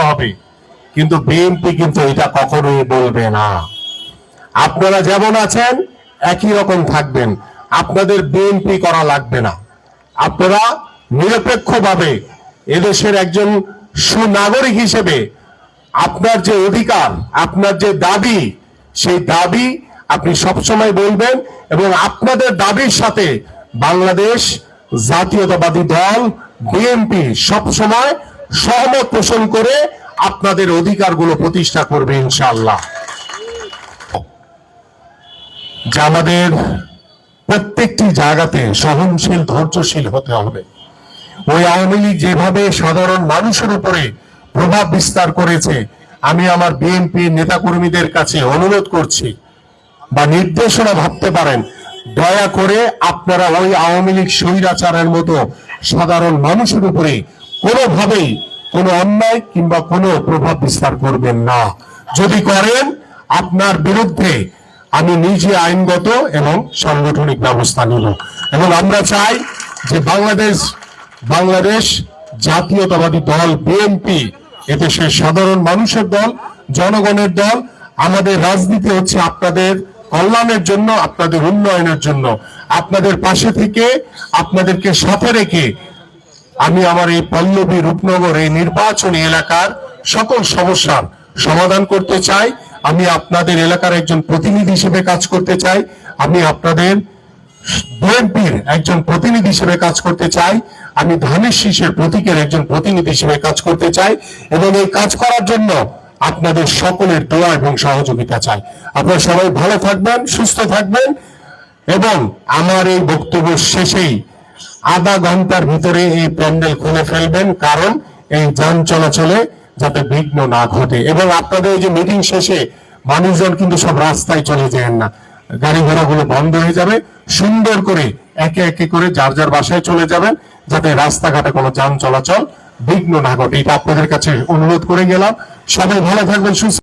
হবে। কিন্তু বিএনপি কিন্তু এটা কখনোই বলবে না। আপনারা যেমন আছেন, একই রকম থাকবেন। আপনাদের বিএনপি করা লাগবে না। আপনারা নিরপেক্ষভাবে এদেশের একজন সুনাগরিক হিসেবে আপনার যে অধিকার, আপনার যে দাবি, সেই দাবি আপনি সবসময় বলবেন এবং আপনাদের দাবির সাথে বাংলাদেশ জাতীয়তাবাদী দল, বিএনপি সবসময় সহমত পোষণ করে আপনাদের অধিকারগুলো প্রতিষ্ঠা করবে ইনশাআল্লাহ। যে আমাদের প্রত্যেকটি জায়গাতে সহনশীল, ধৈর্যশীল হতে হবে। ওই আওয়ামী লীগ যেভাবে সাধারণ মানুষের উপরে প্রভাব বিস্তার করেছে, আমি আমার বিএনপি নেতাকর্মীদের কাছে অনুরোধ করছি বা নির্দেশনা ভাবতে পারেন, দয়া করে আপনারা ওই আওয়ামী লীগ স্বৈরাচারের মতো সাধারণ মানুষের উপরে কোনোভাবেই কোনো অন্যায় কিংবা কোনো প্রভাব বিস্তার করবেন না। যদি করেন, আপনার বিরুদ্ধে আমি নিজে আইনগত এবং সাংগঠনিক ব্যবস্থা নিব। এবং আমরা চাই যে বাংলাদেশ বাংলাদেশ জাতীয়তাবাদী দল, বিএনপি, এদেশের সাধারণ মানুষের দল, জনগণের দল, আমাদের রাজনীতি হচ্ছে আপনাদের কল্যাণের জন্য, আপনাদের উন্নয়নের জন্য। আপনাদের পাশে থেকে, আপনাদেরকে সাথে রেখে আমি আমার এই পল্লবী রূপনগর এই নির্বাচনী এলাকার সকল সমস্যার সমাধান করতে চাই। আমি আপনাদের এলাকার একজন প্রতিনিধি হিসেবে কাজ করতে চাই। আমি আপনাদের বিএনপির একজন প্রতিনিধি হিসেবে কাজ করতে চাই। আমি ধানের শীষের প্রতীকের একজন প্রতিনিধি হিসেবে কাজ করতে চাই এবং এই কাজ করার জন্য আপনাদের সকলের দোয়া এবং সহযোগিতা চাই। আপনারা সবাই ভালো থাকবেন, সুস্থ থাকবেন এবং আমার এই বক্তব্য শেষেই আধা ঘণ্টার ভিতরে এই প্যান্ডেল খুলে ফেলবেন, কারণ এই যান চলাচলে যাতে বিঘ্ন না ঘটে। এবং আপনাদের যে মিটিং শেষে মানুষজন কিন্তু সব রাস্তায় চলে যাবেন না। গাড়ি ঘোড়াগুলো বন্ধ হয়ে যাবে। সুন্দর করে একে একে করে যার যার বাসায় চলে যাবেন, যাতে রাস্তাঘাটে কোনো যান চলাচল বিঘ্ন না ঘটে। এটা আপনাদের কাছে অনুরোধ করে গেলাম। সবাই ভালো থাকবেন, সুস্থ